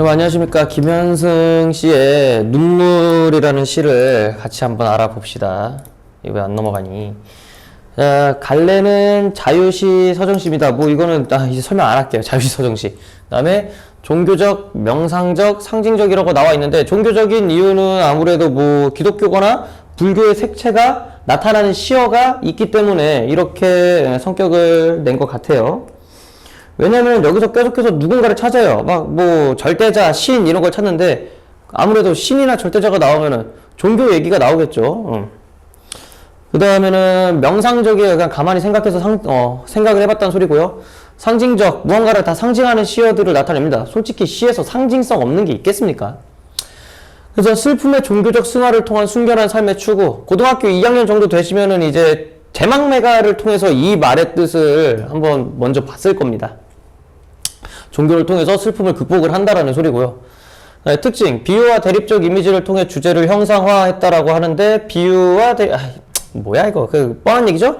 여러분 안녕하십니까? 김현승 씨의 눈물이라는 시를 같이 한번 알아봅시다. 왜 안 넘어가니? 자 갈래는 자유시 서정시입니다. 뭐 이거는 아 이제 설명 안 할게요. 자유시 서정시 그 다음에 종교적 명상적 상징적이라고 나와 있는데 종교적인 이유는 아무래도 뭐 기독교거나 불교의 색채가 나타나는 시어가 있기 때문에 이렇게 성격을 낸 것 같아요 왜냐면 여기서 계속해서 누군가를 찾아요. 막 뭐 절대자, 신 이런 걸 찾는데 아무래도 신이나 절대자가 나오면은 종교 얘기가 나오겠죠. 그 다음에는 명상적이에요. 그냥 가만히 생각해서 상, 어, 생각을 해봤다는 소리고요. 상징적, 무언가를 다 상징하는 시어들을 나타냅니다. 솔직히 시에서 상징성 없는 게 있겠습니까? 그래서 슬픔의 종교적 승화를 통한 순결한 삶의 추구. 고등학교 2학년 정도 되시면은 이제 제막매가를 통해서 이 말의 뜻을 한번 먼저 봤을 겁니다. 종교를 통해서 슬픔을 극복을 한다라는 소리고요. 네, 특징, 비유와 대립적 이미지를 통해 주제를 형상화했다라고 하는데 비유와 대, 아, 뭐야 이거 그 뻔한 얘기죠?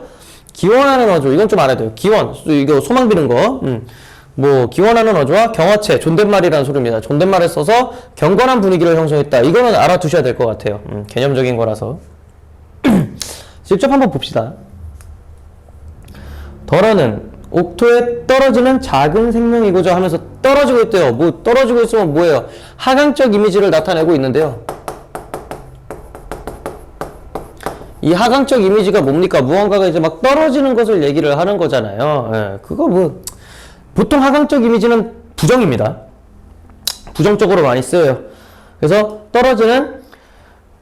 기원하는 어조 이건 좀 알아야 돼요. 기원 이거 소망 비는 거. 음. 뭐 기원하는 어조와 경어체 존댓말이라는 소리입니다. 존댓말을 써서 경건한 분위기를 형성했다. 이거는 알아두셔야 될 것 같아요. 음, 개념적인 거라서. 직접 한번 봅시다. 덜어는 옥토에 떨어지는 작은 생명이고자 하면서 떨어지고 있대요. 뭐 떨어지고 있으면 뭐예요? 하강적 이미지를 나타내고 있는데요. 이 하강적 이미지가 뭡니까? 무언가가 이제 막 떨어지는 것을 얘기를 하는 거잖아요. 예, 그거 뭐 보통 하강적 이미지는 부정입니다. 부정적으로 많이 쓰여요. 그래서 떨어지는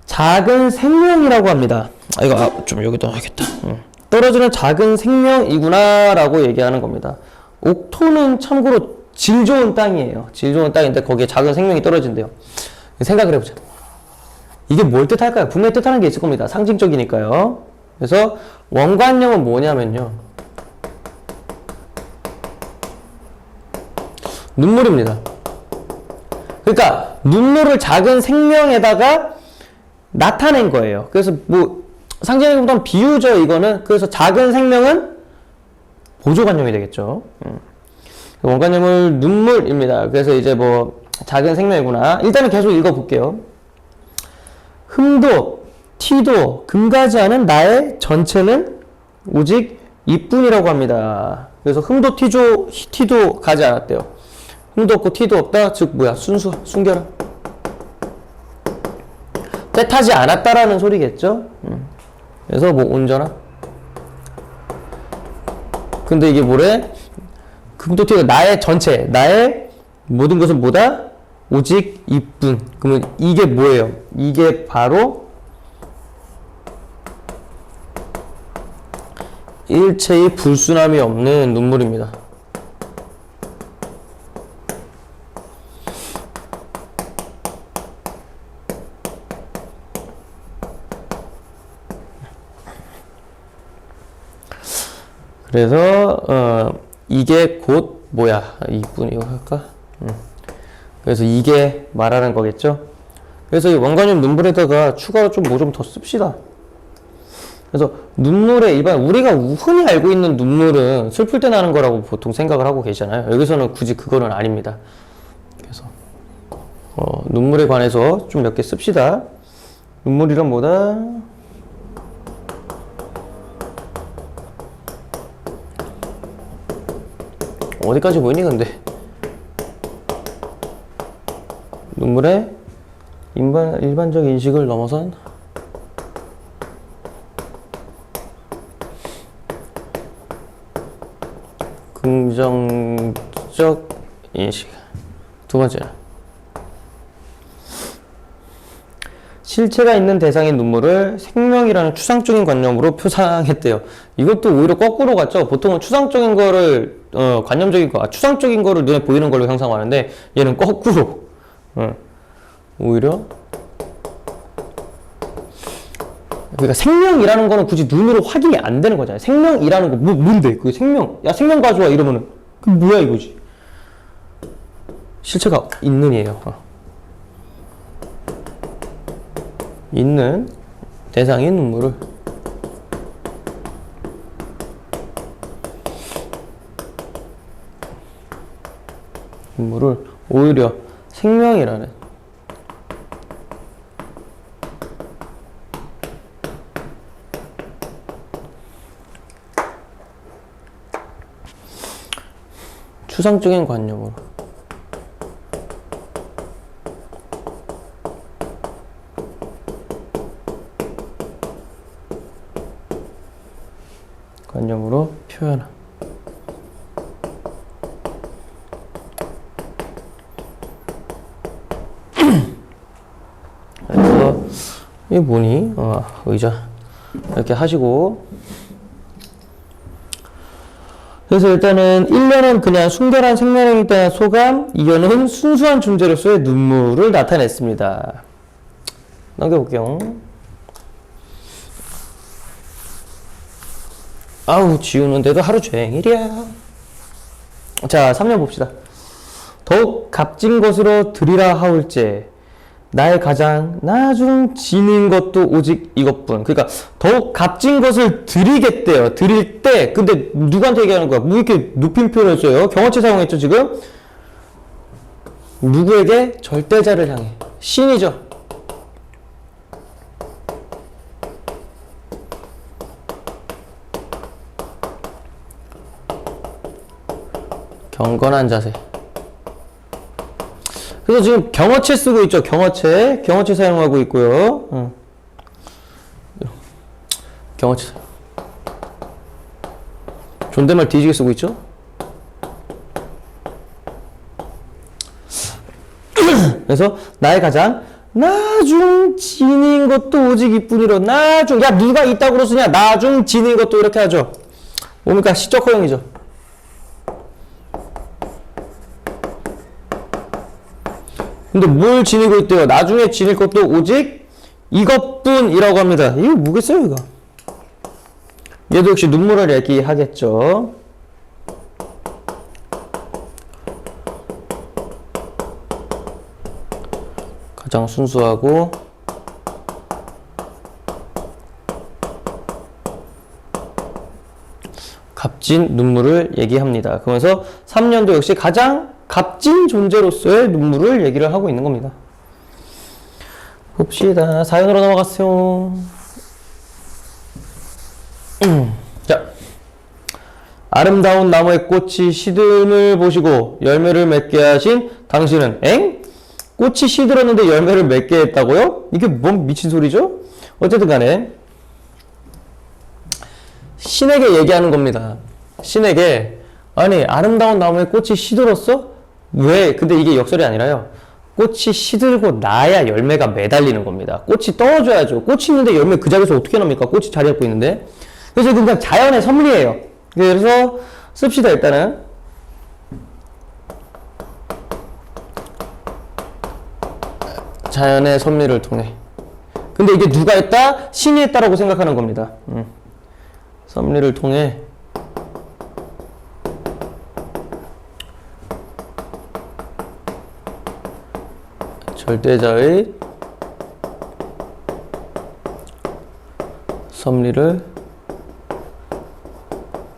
작은 생명이라고 합니다. 아, 이거 아, 좀 여기다 하겠다. 응. 떨어지는 작은 생명이구나라고 얘기하는 겁니다. 옥토는 참고로 질 좋은 땅이에요. 질 좋은 땅인데 거기에 작은 생명이 떨어진대요. 생각을 해보자. 이게 뭘 뜻할까요? 분명히 뜻하는 게 있을 겁니다. 상징적이니까요. 그래서 원관념은 뭐냐면요. 눈물입니다. 그러니까 눈물을 작은 생명에다가 나타낸 거예요. 그래서 뭐 상징적보다는 비유죠 이거는. 그래서 작은 생명은 보조관념이 되겠죠. 음. 원관념을 눈물입니다. 그래서 이제 뭐 작은 생명이구나. 일단은 계속 읽어볼게요. 흠도 티도 금가지 않은 나의 전체는 오직 이뿐이라고 합니다. 그래서 흠도 티조 티도 가지 않았대요. 흠도 없고 티도 없다. 즉 뭐야 순수 순결함. 때타지 않았다라는 소리겠죠. 음. 그래서 뭐 온전함. 근데 이게 뭐래? 금도티가 나의 전체, 나의 모든 것은 뭐다? 오직 이뿐. 그러면 이게 뭐예요? 이게 바로 일체의 불순함이 없는 눈물입니다. 그래서 어, 이게 곧 뭐야? 이뿐 이거 할까? 음. 그래서 이게 말하는 거겠죠? 그래서 이 원관념 눈물에다가 추가로 좀 뭐 좀 더 씁시다. 그래서 눈물의 일반 우리가 흔히 알고 있는 눈물은 슬플 때 나는 거라고 보통 생각을 하고 계시잖아요. 여기서는 굳이 그거는 아닙니다. 그래서 어, 눈물에 관해서 좀 몇 개 씁시다. 눈물이란 뭐다? 어디까지 보이니 근데? 눈물의 일반, 일반적 인식을 넘어선 긍정적 인식. 두 번째. 실체가 있는 대상의 눈물을 생명이라는 추상적인 관념으로 표상했대요. 이것도 오히려 거꾸로 갔죠. 보통은 추상적인 거를 어, 관념적인 거, 아, 추상적인 거를 눈에 보이는 걸로 형상화하는데 얘는 거꾸로. 어, 오히려 그러니까 생명이라는 거는 굳이 눈으로 확인이 안 되는 거잖아요. 생명이라는 거 뭐, 뭔데? 그 생명. 야 생명 가져와 이러면은 그 뭐야 이거지. 실체가 있는 이에요. 어. 있는 대상의 눈물을. 눈물을 오히려 생명이라는 추상적인 관념으로 관념으로 표현함. 그래서 이게 뭐니? 어, 의자 이렇게 하시고 그래서 일단은 1년은 그냥 순결한 생명에 대한 소감, 2년은 순수한 존재로서의 눈물을 나타냈습니다. 넘겨볼게요. 아우 지우는데도 하루 종일이야. 자, 3년 봅시다. 더욱 값진 것으로 드리라 하올제 나의 가장 나중 지닌 것도 오직 이것뿐. 그러니까 더욱 값진 것을 드리겠대요. 드릴 때 근데 누구한테 얘기하는 거야? 뭐 이렇게 높임 표현을 써요? 경어체 사용했죠 지금? 누구에게? 절대자를 향해. 신이죠. 경건한 자세. 그래서 지금 경어체 쓰고 있죠. 경어체. 경어체 사용하고 있고요. 응. 경어체. 존댓말 뒤지게 쓰고 있죠. 그래서 나의 가장 나중 지닌 것도 오직 이뿐이로 나중 야 누가 이따구로 쓰냐 나중 지닌 것도 이렇게 하죠. 뭡니까 시적 허용이죠. 근데 뭘 지니고 있대요? 나중에 지닐 것도 오직 이것뿐이라고 합니다. 이거 뭐겠어요, 이거? 얘도 역시 눈물을 얘기하겠죠. 가장 순수하고 값진 눈물을 얘기합니다. 그러면서 3년도 역시 가장 값진 존재로서의 눈물을 얘기를 하고 있는 겁니다. 봅시다. 사연으로 넘어갔어요. 음, 자. 아름다운 나무의 꽃이 시듦을 보시고 열매를 맺게 하신 당신은 엥? 꽃이 시들었는데 열매를 맺게 했다고요? 이게 뭔 미친 소리죠? 어쨌든 간에 신에게 얘기하는 겁니다. 신에게 아니 아름다운 나무에 꽃이 시들었어? 왜? 근데 이게 역설이 아니라요. 꽃이 시들고 나야 열매가 매달리는 겁니다. 꽃이 떨어져야죠. 꽃이 있는데 열매 그 자리에서 어떻게 납니까? 꽃이 자리 잡고 있는데. 그래서 그냥 자연의 섭리예요. 그래서 씁시다 일단은. 자연의 섭리를 통해. 근데 이게 누가 했다? 신이 했다라고 생각하는 겁니다. 음. 섭리를 통해 절대자의 섭리를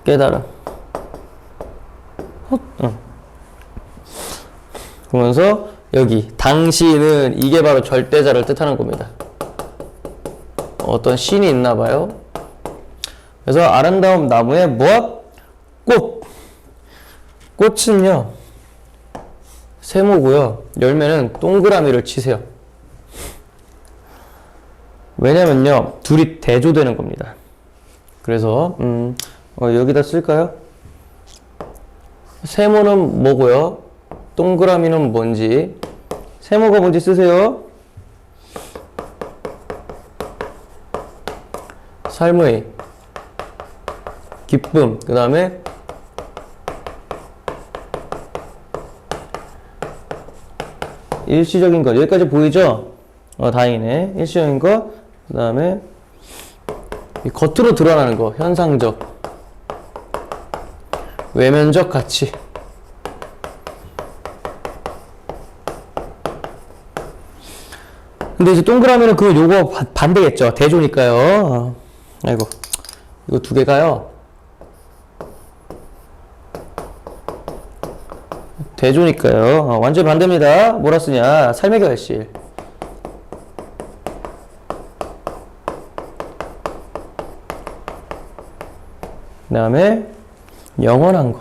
깨달음. 헛, 응. 그러면서 여기 당신은 이게 바로 절대자를 뜻하는 겁니다. 어떤 신이 있나 봐요. 그래서 아름다운 나무에 무엇? 꽃. 꽃은요. 세모고요. 열매는 동그라미를 치세요. 왜냐면요. 둘이 대조되는 겁니다. 그래서 음, 어, 여기다 쓸까요? 세모는 뭐고요? 동그라미는 뭔지 세모가 뭔지 쓰세요. 삶의 기쁨 그 다음에 일시적인 것 여기까지 보이죠? 어 다행이네. 일시적인 것 그 다음에 겉으로 드러나는 거. 현상적. 외면적 가치. 근데 이제 동그라미는 그 요거 바- 반대겠죠? 대조니까요. 어. 아이고. 이거 두 개가요 대조니까요. 어, 완전 반대입니다. 뭐라 쓰냐? 삶의 결실. 그 다음에 영원한 것.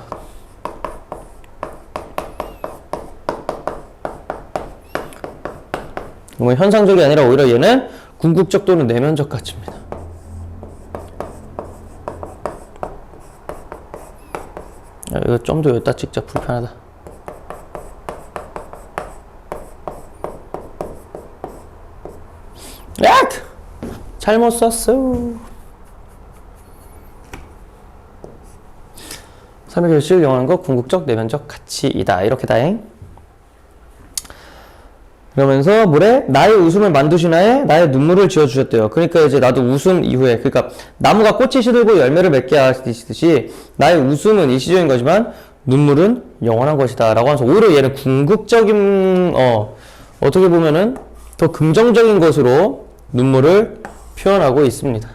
뭐 현상적이 아니라 오히려 얘는 궁극적 또는 내면적 가치입니다. 야, 이거 좀 더 여기다 찍자 불편하다. 야! 잘못 썼어. 3의 결실 영원한 것 궁극적 내면적 가치이다. 이렇게 다행. 그러면서 뭐래? 나의 웃음을 만드시나에 나의 눈물을 지어주셨대요. 그러니까 이제 나도 웃음 이후에 그러니까 나무가 꽃이 시들고 열매를 맺게 하듯이 나의 웃음은 일시적인 거지만 눈물은 영원한 것이다. 라고 하면서 오히려 얘는 궁극적인 어 어떻게 보면은 더 긍정적인 것으로 눈물을 표현하고 있습니다.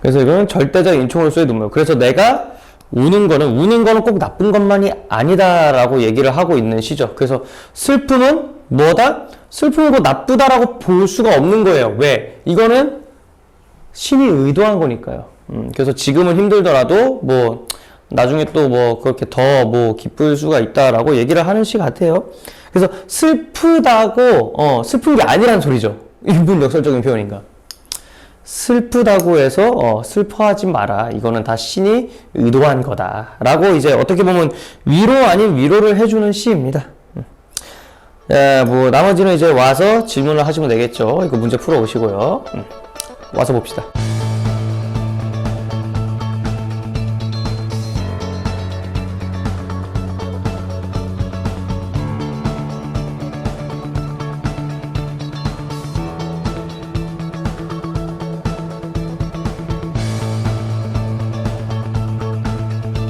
그래서 이거는 절대적 인총으로서의 눈물. 그래서 내가 우는 거는 우는 거는 꼭 나쁜 것만이 아니다라고 얘기를 하고 있는 시죠. 그래서 슬픔은 뭐다? 슬픔은 꼭 나쁘다라고 볼 수가 없는 거예요. 왜? 이거는 신이 의도한 거니까요. 음, 그래서 지금은 힘들더라도 뭐 나중에 또 뭐 그렇게 더 뭐 기쁠 수가 있다라고 얘기를 하는 시 같아요. 그래서 슬프다고 어 슬픈 게 아니란 소리죠. 일본 역설적인 표현인가? 슬프다고 해서 어, 슬퍼하지 마라. 이거는 다 신이 의도한 거다라고 이제 어떻게 보면 위로 아닌 위로를 해주는 시입니다. 음. 예, 뭐 나머지는 이제 와서 질문을 하시면 되겠죠. 이거 문제 풀어 오시고요. 음. 와서 봅시다.